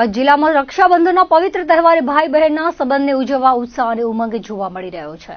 કચ્છ જિલ્લામાં રક્ષાબંધનના પવિત્ર તહેવારે ભાઈ બહેનના સંબંધને ઉજવવા ઉત્સાહ અને ઉમંગ જોવા મળી રહ્યો છે.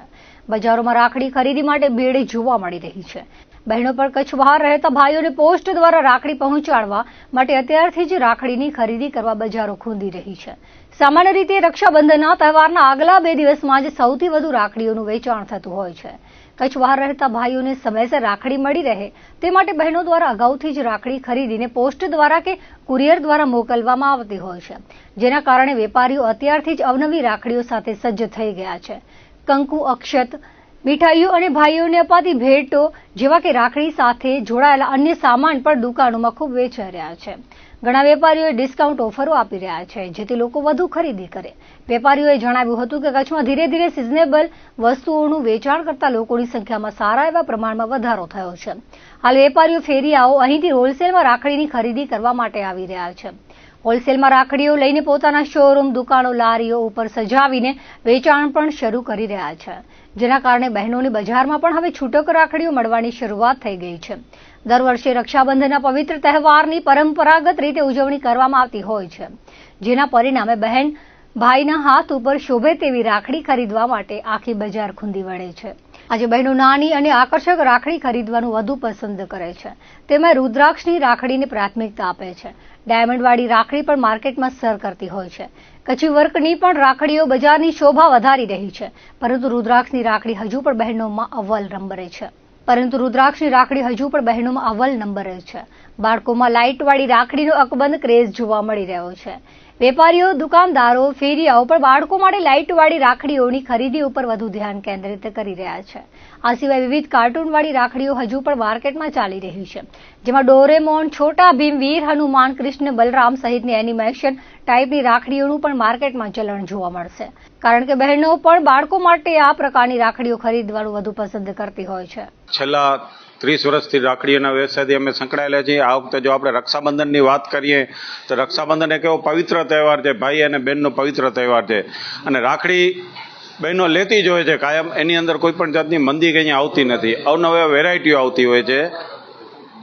બજારોમાં રાખડી ખરીદી માટે ભીડ જોવા મળી રહી છે. બહેનો પણ કચ્છ બહાર રહેતા ભાઈઓને પોસ્ટ દ્વારા રાખડી પહોંચાડવા માટે અત્યારથી જ રાખડીની ખરીદી કરવા બજારો ખૂંદી રહી છે. સામાન્ય રીતે રક્ષાબંધનના તહેવારના આગલા બે દિવસમાં જ સૌથી વધુ રાખડીઓનું વેચાણ થતું હોય છે. કચ્છ બહાર રહેતા ભાઈઓને સમયસર રાખડી મળી રહે તે માટે બહેનો દ્વારા અગાઉથી જ રાખડી ખરીદીને પોસ્ટ દ્વારા કે કુરિયર દ્વારા મોકલવામાં આવતી હોય છે. જેના કારણે વેપારીઓ અત્યારથી જ અવનવી રાખડીઓ સાથે સજ્જ થઈ ગયા છે. કંકુ અક્ષત મીઠાઈઓ અને ભાઈઓને અપાતી ભેટો જેવા કે રાખડી સાથે જોડાયેલા અન્ય સામાન પણ દુકાનોમાં ખૂબ વેચાઈ રહ્યા છે. ઘણા વેપારીઓએ ડિસ્કાઉન્ટ ઓફરો આપી રહ્યા છે, જેથી લોકો વધુ ખરીદી કરે. વેપારીઓએ જણાવ્યું હતું કે કચ્છમાં ધીરે ધીરે સિઝનેબલ વસ્તુઓનું વેચાણ કરતા લોકોની સંખ્યામાં સારા એવા પ્રમાણમાં વધારો થયો છે. હાલ વેપારીઓ ફેરિયાઓ અહીંથી હોલસેલમાં રાખડીની ખરીદી કરવા માટે આવી રહ્યા છે. હોલસેલમાં રાખડીઓ લઈને પોતાના શોરૂમ દુકાનો, લારીઓ ઉપર સજાવીને વેચાણ પણ શરૂ કરી રહ્યા છે. જેના કારણે બહેનોની બજારમાં પણ હવે છૂટક રાખડીઓ મળવાની શરૂઆત થઈ ગઈ છે. દર વર્ષે રક્ષાબંધનના પવિત્ર તહેવારની પરંપરાગત રીતે ઉજવણી કરવામાં આવતી હોય છે. જેના પરિણામે બહેન ભાઈના હાથ ઉપર શોભે તેવી રાખડી ખરીદવા માટે આખી બજાર ખૂંદી વળે છે. આજે બહેનો નાની અને આકર્ષક રાખડી ખરીદવાનું વધુ પસંદ કરે છે. તેમાં રુદ્રાક્ષની રાખડીને પ્રાથમિકતા આપે છે. ડાયમંડવાળી રાખડી પણ માર્કેટમાં સર કરતી હોય છે. કચ્છી વર્કની પણ રાખડીઓ બજારની શોભા વધારી રહી છે. પરંતુ રુદ્રાક્ષની રાખડી હજુ પણ બહેનોમાં અવ્વલ રંબરે છે. પરંતુ રુદ્રાક્ષની રાખડી હજુ પણ બહેનોમાં અવ્વલ નંબરે છે. બાળકોમાં લાઇટવાળી રાખડીનો અકબંધ ક્રેઝ જોવા મળી રહ્યો છે. વેપારીઓ, દુકાનદારો, ફેરિયાઓ પણ બાળકો માટે લાઇટવાળી રાખડીઓની ખરીદી ઉપર વધુ ધ્યાન કેન્દ્રિત કરી રહ્યા છે. આ સિવાય વિવિધ કાર્ટૂનવાળી રાખડીઓ હજુ પણ માર્કેટમાં ચાલી રહી છે. જેમાં ડોરેમોન, છોટા ભીમ, વીર હનુમાન, કૃષ્ણ, બલરામ સહિતની એનિમેશન ટાઈપની રાખડીઓનું પણ માર્કેટમાં ચલણ જોવા મળશે. કારણ કે બહેનો પણ બાળકો માટે આ પ્રકારની રાખડીઓ ખરીદવાનું વધુ પસંદ કરતી હોય છે. છેલ્લા ત્રીસ વર્ષથી રાખડીઓના વ્યવસાયથી અમે સંકળાયેલા છીએ. આ વખતે જો આપણે રક્ષાબંધનની વાત કરીએ, તો રક્ષાબંધન એક એવો પવિત્ર તહેવાર છે, ભાઈ અને બહેનનો પવિત્ર તહેવાર છે. અને રાખડી બહેનો લેતી જ હોય છે, કાયમ એની અંદર કોઈ પણ જાતની મંદી કંઈ આવતી નથી. અવનવી વેરાયટીઓ આવતી હોય છે.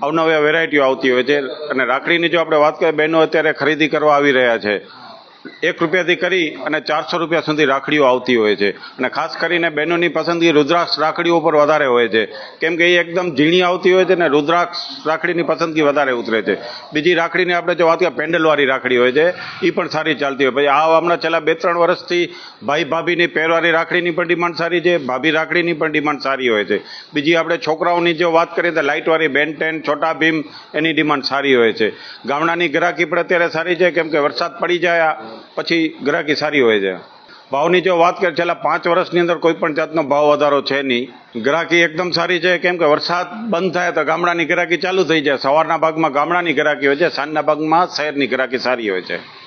અવનવા વેરાયટીઓ આવતી હોય છે. અને રાખડીની જો આપણે વાત કરીએ, બહેનો અત્યારે ખરીદી કરવા આવી રહ્યા છે. એક રૂપિયાથી કરી અને ચારસો રૂપિયા સુધી રાખડીઓ આવતી હોય છે. અને ખાસ કરીને બહેનોની પસંદગી રુદ્રાક્ષ રાખડીઓ પર વધારે હોય છે. કેમ કે એ એકદમ ઝીણી આવતી હોય છે ને રુદ્રાક્ષ રાખડીની પસંદગી વધારે ઉતરે છે. બીજી રાખડીની આપણે જો વાત કરીએ પેન્ડલવાળી રાખડી હોય છે એ પણ સારી ચાલતી હોય. પછી આ હમણાં છેલ્લા બે ત્રણ વર્ષથી ભાઈ ભાભીની પહેરવાળી રાખડીની પણ ડિમાન્ડ સારી છે, ભાભી રાખડીની પણ ડિમાન્ડ સારી હોય છે. બીજી આપણે છોકરાઓની જો વાત કરીએ તો લાઇટવાળી બેન ટેન છોટા ભીમ એની ડિમાન્ડ સારી હોય છે. ગામડાની ગ્રાહકી પણ અત્યારે સારી છે, કેમ કે વરસાદ પડી જાય પછી ગ્રાહકી સારી હોય છે. ભાવની જો વાત કરીએ, છેલ્લા પાંચ વર્ષની અંદર કોઈ પણ જાતનો ભાવ વધારો છે નહીં. ગ્રાહકી એકદમ સારી છે, કેમ કે વરસાદ બંધ થાય તો ગામડાની ગ્રાહકી ચાલુ થઈ જાય. સવારના ભાગમાં ગામડાની ગ્રાહકી હોય છે, સાંજના ભાગમાં શહેરની ગ્રાહકી સારી હોય છે.